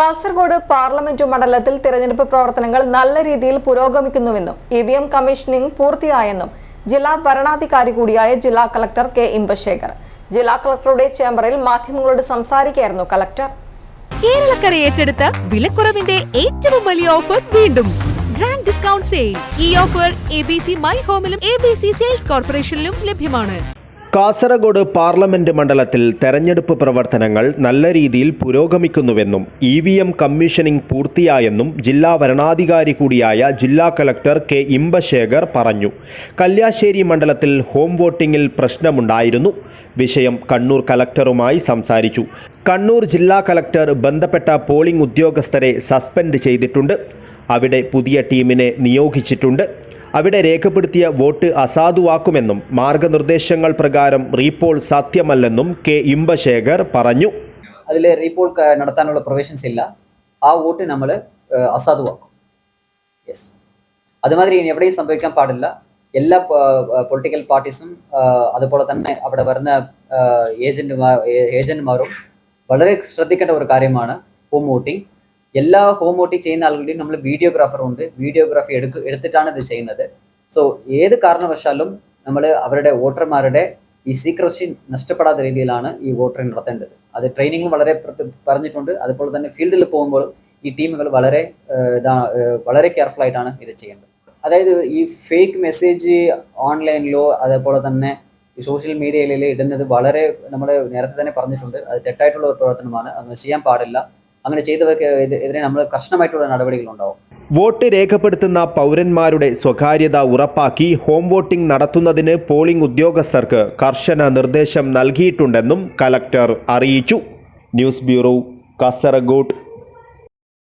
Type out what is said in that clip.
Kasaragod parliament മണ്ഡലത്തിൽ തിരഞ്ഞെടുപ്പ് പ്രവർത്തനങ്ങൾ നല്ല രീതിയിൽ പുരോഗമിക്കുന്നുവെന്നും ഇ വി എം കമ്മീഷനിംഗ് പൂർത്തിയായെന്നും ജില്ലാ ഭരണാധികാരി കൂടിയായ ജില്ലാ കളക്ടർ കെ ഇമ്പശേഖർ. ജില്ലാ കളക്ടറുടെ ചേംബറിൽ മാധ്യമങ്ങളോട് സംസാരിക്കുകയായിരുന്നു കളക്ടർ. കേരളക്കര ഏറ്റെടുത്ത വിലക്കുറവിന്റെ ഏറ്റവും വലിയ ഓഫർ വീണ്ടും. ഗ്രാൻഡ് ഡിസ്കൗണ്ട് സെയിൽ ഈ offer A B C my ഹോമിലും A B C sales കോർപ്പറേഷനിലും ലഭ്യമാണ്. കാസർഗോഡ് പാർലമെന്റ് മണ്ഡലത്തിൽ തെരഞ്ഞെടുപ്പ് പ്രവർത്തനങ്ങൾ നല്ല രീതിയിൽ പുരോഗമിക്കുന്നുവെന്നും ഇ വി എം കമ്മീഷനിംഗ് പൂർത്തിയായെന്നും ജില്ലാ വരണാധികാരി കൂടിയായ ജില്ലാ കലക്ടർ കെ ഇമ്പശേഖർ പറഞ്ഞു. കല്യാശ്ശേരി മണ്ഡലത്തിൽ ഹോം വോട്ടിംഗിൽ പ്രശ്നമുണ്ടായിരുന്നു. വിഷയം കണ്ണൂർ കലക്ടറുമായി സംസാരിച്ചു. കണ്ണൂർ ജില്ലാ കലക്ടർ ബന്ധപ്പെട്ട പോളിംഗ് ഉദ്യോഗസ്ഥരെ സസ്പെൻഡ് ചെയ്തിട്ടുണ്ട്. അവിടെ പുതിയ ടീമിനെ നിയോഗിച്ചിട്ടുണ്ട്. അവിടെ രേഖപ്പെടുത്തിയ വോട്ട് അസാധുവാക്കുമെന്നും മാർഗനിർദ്ദേശങ്ങൾ പ്രകാരം റീപോൾ സാധ്യമല്ലെന്നും കെ ഇമ്പശേഖർ പറഞ്ഞു. അതിൽ റീപോൾ നടത്താനുള്ള പ്രൊവിഷൻസ് ഇല്ല. ആ വോട്ട് നമ്മൾ അസാധുവാക്കും. യെസ് അതുമാതിരി എവിടെയും സംഭവിക്കാൻ പാടില്ല. എല്ലാ പൊളിറ്റിക്കൽ പാർട്ടീസും അതുപോലെ തന്നെ അവിടെ വരുന്ന ഏജന്റുമാർ ഏജന്റുമാരും വളരെ ശ്രദ്ധിക്കേണ്ട ഒരു കാര്യമാണ് ഹോം വോട്ടിംഗ്. എല്ലാ ഹോം വോട്ടിംഗ് ചെയ്യുന്ന ആളുകളുടെയും നമ്മൾ വീഡിയോഗ്രാഫർ ഉണ്ട്. വീഡിയോഗ്രാഫി എടുക്ക എടുത്തിട്ടാണ് ഇത് ചെയ്യുന്നത്. സോ ഏത് കാരണവശാലും നമ്മൾ അവരുടെ വോട്ടർമാരുടെ ഈ സീക്രസി നഷ്ടപ്പെടാത്ത രീതിയിലാണ് ഈ വോട്ടറിംഗ് നടത്തേണ്ടത്. അത് ട്രെയിനിങ് വളരെ പറഞ്ഞിട്ടുണ്ട്. അതുപോലെ തന്നെ ഫീൽഡിൽ പോകുമ്പോഴും ഈ ടീമുകൾ വളരെ വളരെ കെയർഫുൾ ആയിട്ടാണ് ഇത് ചെയ്യേണ്ടത്. അതായത് ഈ ഫേക്ക് മെസ്സേജ് ഓൺലൈനിലോ അതേപോലെ തന്നെ സോഷ്യൽ മീഡിയയിൽ ഇടുന്നത് വളരെ നമ്മൾ നേരത്തെ തന്നെ പറഞ്ഞിട്ടുണ്ട്. അത് തെറ്റായിട്ടുള്ള ഒരു പ്രവർത്തനമാണ്. അത് ചെയ്യാൻ പാടില്ല. അങ്ങനെ ചെയ്തവർക്ക് എതിരെ നമ്മൾ കർശനമായിട്ടുള്ള നടപടികൾ ഉണ്ടാവും വോട്ട് രേഖപ്പെടുത്തുന്ന പൗരന്മാരുടെ സ്വകാര്യത ഉറപ്പാക്കി ഹോം വോട്ടിംഗ് നടത്തുന്നതിന് പോളിംഗ് ഉദ്യോഗസ്ഥർക്ക് കർശന നിർദ്ദേശം നൽകിയിട്ടുണ്ടെന്നും കലക്ടർ അറിയിച്ചു. News bureau Kasaragod.